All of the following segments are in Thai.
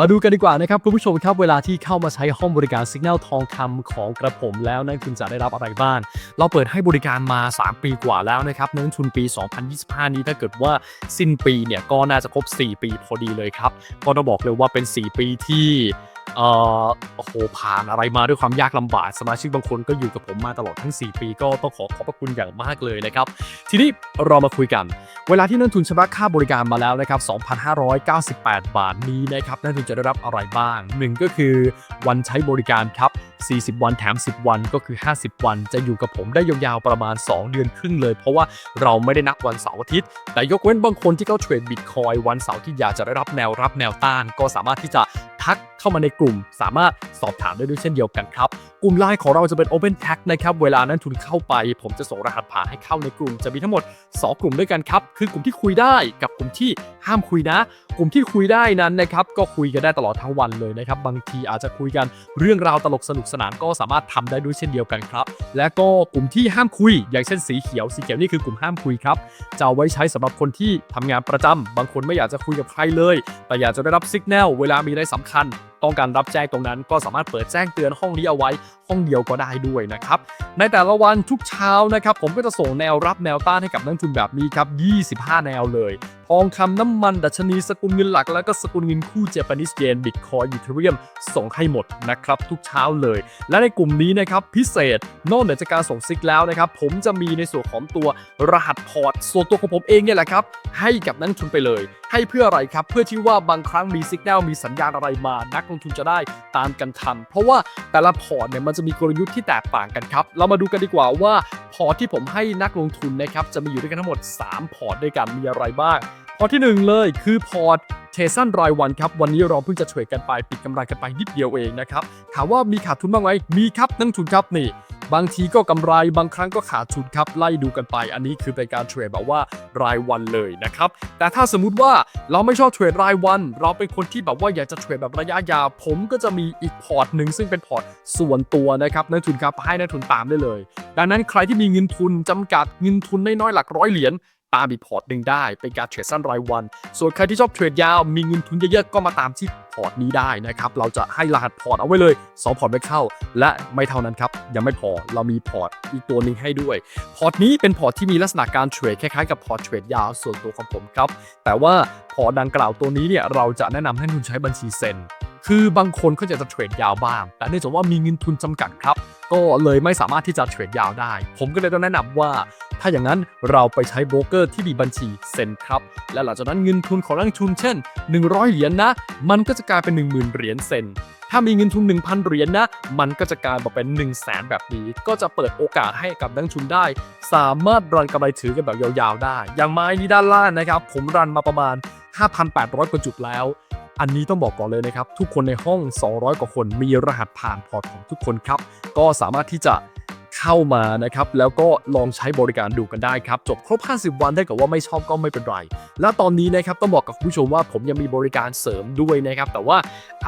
มาดูกันดีกว่านะครับคุณผู้ชมครับเวลาที่เข้ามาใช้ห้องบริการสัญญาณทองคำของกระผมแล้วนั้นคุณจะได้รับอะไรบ้างเราเปิดให้บริการมา 3 ปีกว่าแล้วนะครับเนื่องทุนปี 2025 นี้ถ้าเกิดว่าสิ้นปีเนี่ยก็น่าจะครบ 4 ปีพอดีเลยครับก็ต้องบอกเลยว่าเป็น 4 ปีที่ เอ่อโอ้โหผ่านอะไรมาด้วยความยากลำบากสมาชิกบางคนก็อยู่กับผมมาตลอดทั้ง 4 ปี ก็ต้องขอขอบพระคุณอย่างมากเลยนะครับ ทีนี้เรามาคุยกัน เวลาที่นักทุนชำระค่าบริการมาแล้วนะครับ 2,598 บาทนี้นะครับนักทุนจะได้รับอะไรบ้างหนึ่งก็คือวันใช้บริการครับ 40 วันแถม 10 วันก็คือ 50 วัน จะอยู่กับผมได้ยาวๆประมาณ 2 เดือนครึ่งเลย เพราะว่าเราไม่ได้นับวันเสาร์อาทิตย์ แต่ยกเว้นบางคนที่เขาเทรดบิตคอยวันเสาร์ที่อยากจะได้รับแนวรับแนวต้าน ก็สามารถที่จะทัก เข้ามาในกลุ่ม สามารถสอบถามได้ด้วยเช่นเดียวกันครับ กลุ่มไลน์ของเราจะเป็น Open Tag นะครับเวลานั้นทุนเข้าไป ผมจะส่งรหัสผ่านให้เข้าในกลุ่ม จะมีทั้งหมด 2 กลุ่มด้วยกันครับ คือกลุ่มที่คุยได้กับกลุ่มที่ห้ามคุยนะ กลุ่มที่คุยได้นั้นนะครับก็คุยกันได้ตลอดทั้งวันเลยนะครับบางทีอาจจะคุยกันเรื่องราวตลกสนุกสนานก็สามารถทำได้ด้วยเช่นเดียวกันครับ และก็กลุ่มที่ห้ามคุย อย่างเช่นสีเขียวสีเขียวนี่คือกลุ่มห้ามคุยครับจะเอาไว้ใช้สำหรับคนที่ทำงานประจำบางคนไม่อยากจะคุยกับใครเลย แต่อยากจะได้รับสัญญาณเวลามีอะไรสำคัญ ต้องการรับแจ้งตรงนั้น ก็สามารถเปิดแจ้งเตือนห้องนี้เอาไว้ ห้องเดียวก็ได้ด้วยนะครับ ในแต่ละวันทุกเช้านะครับ ผมก็จะส่งแนวรับแนวต้านให้กับนักลงทุนแบบนี้ครับ 25 แนวเลย ทองคำน้ำมันดัชนีสกุลเงินหลัก แล้วก็สกุลเงินคู่เจแปนิสเยนบิตคอยยูเทเรียมส่งให้หมดนะครับทุกเช้าเลย และในกลุ่มนี้นะครับพิเศษนอกเหนือจากการส่งซิกแล้วนะครับผมจะมีในส่วนของตัวรหัสพอร์ตส่วนตัวของผมเองเนี่ยแหละครับให้กับนักลงทุนไปเลย ให้เพื่ออะไรครับ เพื่อที่ว่าบางครั้งมีสิกแนลมีสัญญาณอะไรมา นักลงทุนจะได้ตามกันทัน เพราะว่าแต่ละพอร์ตเนี่ยมันจะมีกลยุทธ์ที่แตกต่างกันครับ เรามาดูกันดีกว่าว่าพอร์ตที่ผมให้นักลงทุนนะครับจะมีอยู่ด้วยกันทั้งหมด 3 พอร์ตด้วยกันมีอะไรบ้าง พอร์ตที่ 1 เลยคือพอร์ตเทสันรายวันครับ วันนี้เราเพิ่งจะเทรดกันไปปิดกำไรกันไปนิดเดียวเองนะครับถามว่ามีขาดทุนบ้างไหมมีครับนักลงทุนครับนี่ บางทีก็กำไรบางครั้งก็ขาดทุนครับไล่ดูกันไป อันนี้คือเป็นการเทรดแบบว่ารายวันเลยนะครับ แต่ถ้าสมมุติว่าเราไม่ชอบเทรดรายวัน เราเป็นคนที่แบบว่าอยากจะเทรดแบบระยะยาว ผมก็จะมีอีกพอร์ตหนึ่งซึ่งเป็นพอร์ตส่วนตัวนะครับนักทุนครับให้นักทุนตามได้เลย ดังนั้นใครที่มีเงินทุนจำกัดเงินทุนน้อยๆหลักร้อยเหรียญ ตามอีพอร์ตหนึ่งได้ เป็นการเทรดสั้นรายวัน ส่วนใครที่ชอบเทรดยาวมีเงินทุนเยอะๆก็มาตามที่พอร์ตนี้ได้นะครับ เราจะให้รหัสพอร์ตเอาไว้เลย 2 พอร์ตไม่เข้า และไม่เท่านั้นครับ ยังไม่พอเรามีพอร์ตอีกตัวหนึ่งให้ด้วย พอร์ตนี้เป็นพอร์ตที่มีลักษณะการเทรดคล้ายๆกับพอร์ตเทรดยาวส่วนตัวของผมครับ แต่ว่าพอร์ตดังกล่าวตัวนี้เนี่ยเราจะแนะนำให้คุณใช้บัญชีเซ็นคือบางคนก็จะจะเทรดยาวบ้าง แต่เนื่องจากว่ามีเงินทุนจำกัดครับ ก็เลยไม่สามารถที่จะเทรดยาวได้ ผมก็เลยต้องแนะนำว่า ถ้าอย่างนั้นเราไปใช้โบรกเกอร์ที่มีบัญชีเซ็นครับ และหลังจากนั้นเงินทุนของนักลงทุนเช่น 100 เหรียญนะ มันก็จะกลายเป็น 10,000 เหรียญเซ็นถ้ามีเงินทุน 1,000 เหรียญนะมันก็จะกลายมาเป็น 1 0 0 0 0แสนแบบนี้ ก็จะเปิดโอกาสให้กับนักลงทุนได้ สามารถรันกำไรถือกันแบบยาวๆได้ อย่างไม้นี้ด้านล่างนะครับ ผมรันมาประมาณ 5,800กว่าจุดแล้วอันนี้ต้องบอกก่อนเลยนะครับ ทุกคนในห้อง 200 กว่าคนมีรหัสผ่านพอร์ตของทุกคนครับ ก็สามารถที่จะ เข้ามานะครับ แล้วก็ลองใช้บริการดูกันได้ครับ จบครบ 50 วันถ้าเกิดว่าไม่ชอบก็ไม่เป็นไร และตอนนี้นะครับต้องบอกกับคุณผู้ชมว่าผมยังมีบริการเสริมด้วยนะครับ แต่ว่า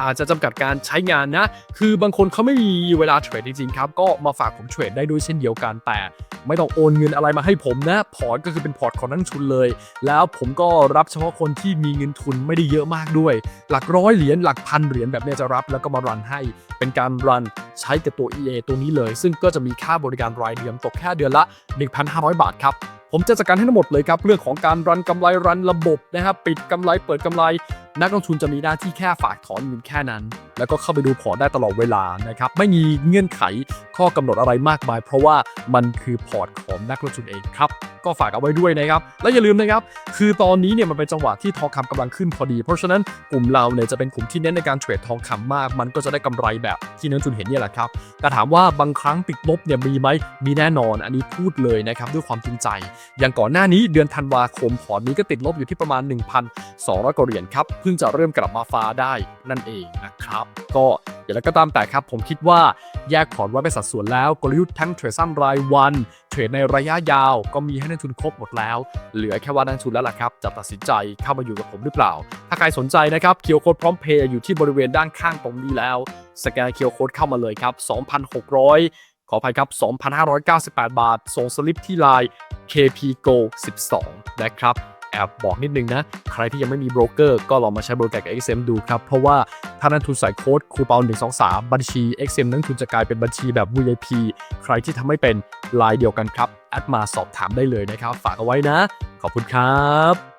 อาจจะจำกัดการใช้งานนะ คือบางคนเขาไม่มีเวลาเทรดจริงๆครับก็มาฝากผมเทรดได้ด้วยเช่นเดียวกันแต่ ไม่ต้องโอนเงินอะไรมาให้ผมนะพอร์ตก็คือเป็นพอร์ตของนักทุนเลย แล้วผมก็รับเฉพาะคนที่มีเงินทุนไม่ได้เยอะมากด้วย หลักร้อยเหรียญหลักพันเหรียญแบบนี้จะรับแล้วก็มารันให้เป็นการรันใช้กับตัว EA ตัวนี้เลย ซึ่งก็จะมีค่าบริการรายเดือนตกแค่เดือนละ 1,500 บาทครับ ผมจะจัดการให้ทั้งหมดเลยครับ เรื่องของการรันกำไรรันระบบนะครับปิดกำไรเปิดกำไร นักลงทุนจะมีหน้าที่แค่ฝากถอนเงินแค่นั้น แล้วก็เข้าไปดูพอร์ตได้ตลอดเวลานะครับไม่มีเงื่อนไขข้อกำหนดอะไรมากมาย เพราะว่ามันคือพอร์ตของนักลงทุนเองครับก็ฝากเอาไว้ด้วยนะครับ และอย่าลืมนะครับ คือตอนนี้เนี่ยมันเป็นจังหวะที่ทองคำกำลังขึ้นพอดี เพราะฉะนั้นกลุ่มเราเนี่ยจะเป็นกลุ่มที่เน้นในการเทรดทองคำมาก มันก็จะได้กำไรแบบที่นักลงทุนเห็นนี่แหละครับ แต่ถามว่าบางครั้งติดลบเนี่ยมีไหมมีแน่นอน อันนี้พูดเลยนะครับด้วยความจริงใจอย่างก่อนหน้านี้เดือนธันวาคมพอร์ตนี้ก็ติดลบอยู่ที่ประมาณ 1,200กว่าเหรียญครับ เพิ่งจะเริ่มกลับมาฟ้าได้นั่นเองนะครับ ก็อย่างไรก็ตามแต่ครับ ผมคิดว่าแยกพอร์ตไว้เป็นสัดส่วนแล้วกลยุทธ์ทั้งเทรดสั้นรายวัน เทรดในระยะยาวก็มีให้นักทุนครบหมดแล้ว เหลือแค่ว่านักทุนแล้วล่ะครับ จะตัดสินใจเข้ามาอยู่กับผมหรือเปล่า ถ้าใครสนใจนะครับเคียวโคดพร้อมเพย์อยู่ที่บริเวณด้านข้างตรงนี้แล้ว สแกนเคียวโคดเข้ามาเลยครับ2,600 ขออภัยครับ 2,598 บาท ส่งสลิปที่ไลน์ KP Go 12 นะครับ แอบบอกนิดนึงนะ ใครที่ยังไม่มีโบรกเกอร์ก็ลองมาใช้บริการกับ XM ดูครับ เพราะว่าถ้านักทุนใส่โค้ดคูปอง123 บัญชี XM นักทุนจะกลายเป็นบัญชีแบบ VIP ใครที่ทำไม่เป็นไลน์เดียวกันครับ แอดมาสอบถามได้เลยนะครับ ฝากเอาไว้นะ ขอบคุณครับ